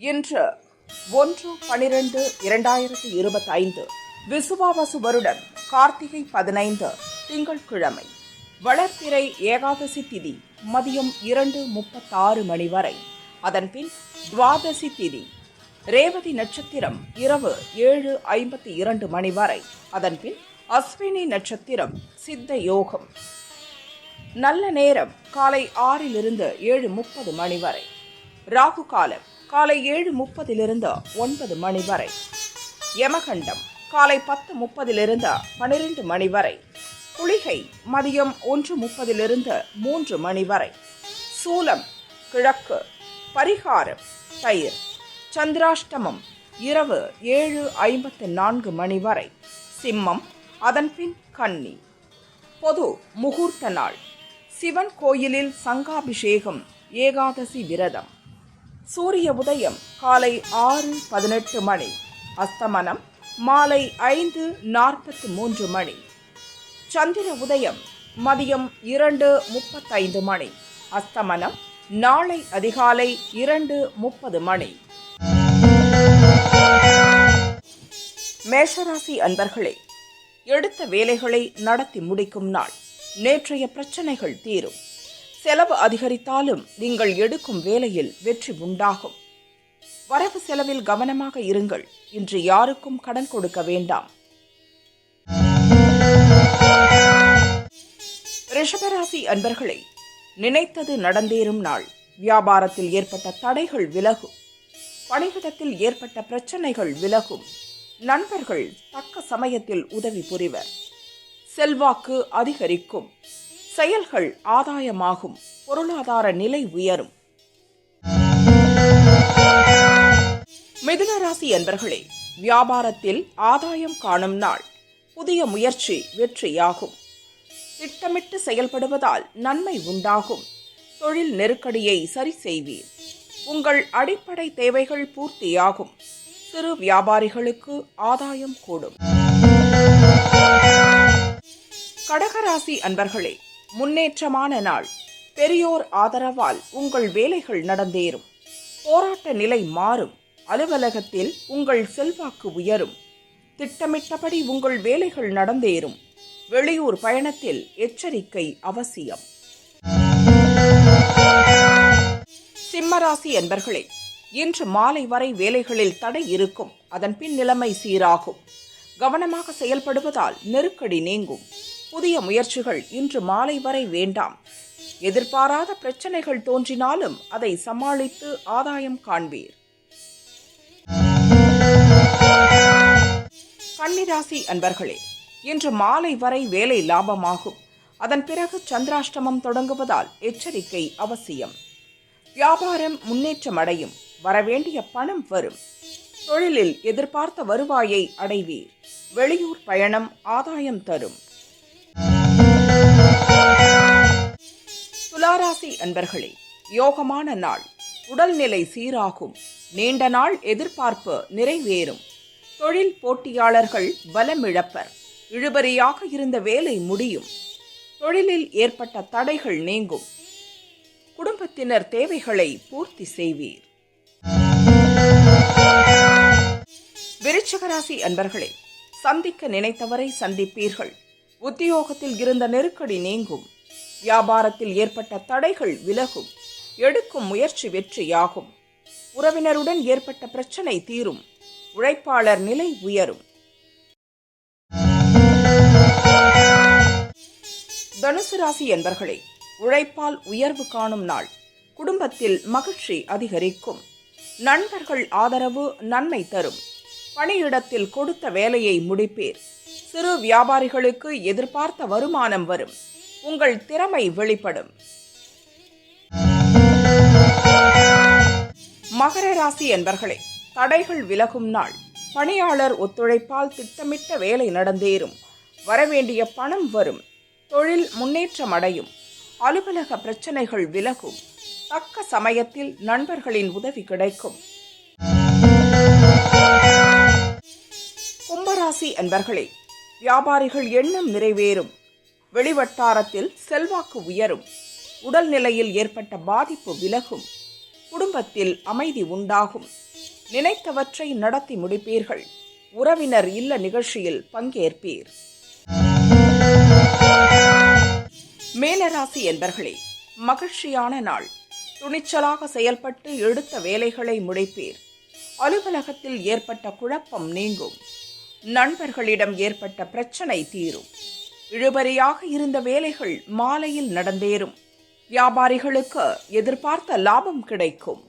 இன்று ஒன்று பனிரெண்டு இரண்டாயிரத்தி இருபத்தி ஐந்து விசுவாவசு வருடம் கார்த்திகை பதினைந்து திங்கட்கிழமை வளர்ப்பிறை ஏகாதசி திதி மதியம் இரண்டு முப்பத்தாறு மணி வரை. அதன்பின் துவாதசி திதி ரேவதி நட்சத்திரம் இரவு ஏழு ஐம்பத்தி இரண்டு மணி வரை. அதன்பின் அஸ்வினி நட்சத்திரம் சித்த யோகம். நல்ல நேரம் காலை ஆறிலிருந்து ஏழு முப்பது மணி வரை. ராகு காலம் காலை ஏழு முப்பதிலிருந்து ஒன்பது மணி வரை. யமகண்டம் காலை பத்து முப்பதிலிருந்து பனிரெண்டு மணி வரை. குளிகை மதியம் ஒன்று முப்பதிலிருந்து மூன்று மணி வரை. சூலம் கிழக்கு பரிகாரம் தயிர். சந்திராஷ்டமம் இரவு ஏழு ஐம்பத்து நான்கு மணி வரை. சிம்மம் அதன்பின் கன்னி. பொது முகூர்த்த நாள். சிவன் கோயிலில் சங்காபிஷேகம் ஏகாதசி விரதம். சூரிய உதயம் காலை ஆறு பதினெட்டு மணி. அஸ்தமனம் மாலை ஐந்து நாற்பத்து மூன்று மணி. சந்திர உதயம் மதியம் இரண்டு முப்பத்தைந்து மணி. அஸ்தமனம் நாளை அதிகாலை இரண்டு முப்பது மணி. மேஷராசி அன்பர்களே எடுத்த வேலைகளை நடத்தி முடிக்கும் நாள். நேற்றைய பிரச்சனைகள் தீரும். செலவு அதிகரித்தாலும் நீங்கள் எடுக்கும் வேலையில் வெற்றி உண்டாகும். வரவு செலவில் கவனமாக இருங்கள். இன்று யாருக்கும் கடன் கொடுக்க வேண்டாம். ரிஷபராசி அன்பர்களை நினைத்தது நடந்தேறும் நாள். வியாபாரத்தில் ஏற்பட்ட தடைகள் விலகும். பணியிடத்தில் ஏற்பட்ட பிரச்சனைகள் விலகும். நண்பர்கள் தக்க சமயத்தில் உதவி புரிவர். செல்வாக்கு அதிகரிக்கும். செயல்கள் ஆதாயமாகும். பொருளாதார நிலை உயரும். மிதுன ராசி என்பர்களே வியாபாரத்தில் ஆதாயம் காணும் நாள். புதிய முயற்சி வெற்றியாகும். திட்டமிட்டு செயல்படுவதால் நன்மை உண்டாகும். தொழில் நெருக்கடியை சரி செய்வீர். உங்கள் அடிப்படை தேவைகள் பூர்த்தியாகும். சிறு வியாபாரிகளுக்கு ஆதாயம் கூடும். கடகராசி அன்பர்களே முன்னேற்றமான நாள். பெரியோர் ஆதரவால் உங்கள் வேலைகள் நடந்தேறும். போராட்ட நிலை மாறும். அலுவலகத்தில் உங்கள் செல்வாக்கு உயரும். திட்டமிட்டபடி உங்கள் வேலைகள் நடந்தேறும். வெளியூர் பயணத்தில் எச்சரிக்கை அவசியம். சிம்மராசி என்பர்களே இன்று மாலை வரை வேலைகளில் தடை இருக்கும். அதன் பின் நிலைமை சீராகும். கவனமாக செயல்படுவதால் நெருக்கடி நீங்கும். புதிய முயற்சிகள் இன்று மாலை வரை வேண்டாம். எதிர்பாராத பிரச்சனைகள் தோன்றினாலும் அதை சமாளித்து ஆதாயம் காண்பீர். கன்னிராசி அன்பர்களே இன்று மாலை வரை வேலை லாபமாகும். அதன் பிறகு சந்திராஷ்டமம் தொடங்குவதால் எச்சரிக்கை அவசியம். வியாபாரம் முன்னேற்றம் அடையும் வரவேண்டிய பணம் வரும். தொழிலில் எதிர்பார்த்த வருவாயை அடைவீர். வெளியூர் பயணம் ஆதாயம் தரும். துலாராசி அன்பர்களே யோகமான நாள். உடல்நிலை சீராகும். நீண்ட நாள் எதிர்பார்ப்பு நிறைவேறும். தொழில் போட்டியாளர்கள் பலமிழப்பர். இழுபறியாக இருந்த வேலை முடியும். தொழிலில் ஏற்பட்ட தடைகள் நீங்கும். குடும்பத்தினர் தேவைகளை பூர்த்தி செய்வீர். விருச்சிகராசி அன்பர்களே சந்திக்க நினைத்தவரை சந்திப்பீர்கள். உத்தியோகத்தில் இருந்த நெருக்கடி நீங்கும். வியாபாரத்தில் ஏற்பட்ட தடைகள் விலகும். எடுக்கும் முயற்சி வெற்றியாகும். உறவினருடன் ஏற்பட்ட பிரச்சனை தீரும். உழைப்பாளர் நிலை உயரும். தனுசு ராசி என்பர்களே உழைப்பால் உயர்வு காணும் நாள். குடும்பத்தில் மகிழ்ச்சி அதிகரிக்கும். நண்பர்கள் ஆதரவு நன்மை தரும். பணியிடத்தில் கொடுத்த வேலையை முடிப்பீர். சிறு வியாபாரிகளுக்கு எதிர்பார்த்த வருமானம் வரும். உங்கள் திறமை வெளிப்படும். மகர ராசி என்பர்களே தடைகள் விலகும் நாள். பணியாளர் ஒத்துழைப்பால் திட்டமிட்ட வேலை நடந்தேறும். வரவேண்டிய பணம் வரும். தொழில் முன்னேற்றம் அடையும். அலுவலக பிரச்சனைகள் விலகும். தக்க சமயத்தில் நண்பர்களின் உதவி கிடைக்கும். கும்பராசி என்பர்களே வியாபாரிகள் எண்ணம் நிறைவேறும். வெளிவட்டாரத்தில் செல்வாக்கு உயரும். உடல்நிலையில் ஏற்பட்ட பாதிப்பு விலகும். குடும்பத்தில் அமைதி உண்டாகும். நினைத்தவற்றை நடத்தி முடிப்பீர்கள். உறவினர் இல்ல நிகழ்ச்சியில் பங்கேற்பீர். மேலராசி என்பர்களே மகிழ்ச்சியான நாள். துணிச்சலாக செயல்பட்டு எடுத்த வேலைகளை முடிப்பீர். அலுவலகத்தில் ஏற்பட்ட குழப்பம் நீங்கும். நண்பர்களிடம் ஏற்பட்ட பிரச்சனை தீரும். இழுபறியாக இருந்த வேலைகள் மாலையில் நடந்தேறும். வியாபாரிகளுக்கு எதிர்பார்த்த லாபம் கிடைக்கும்.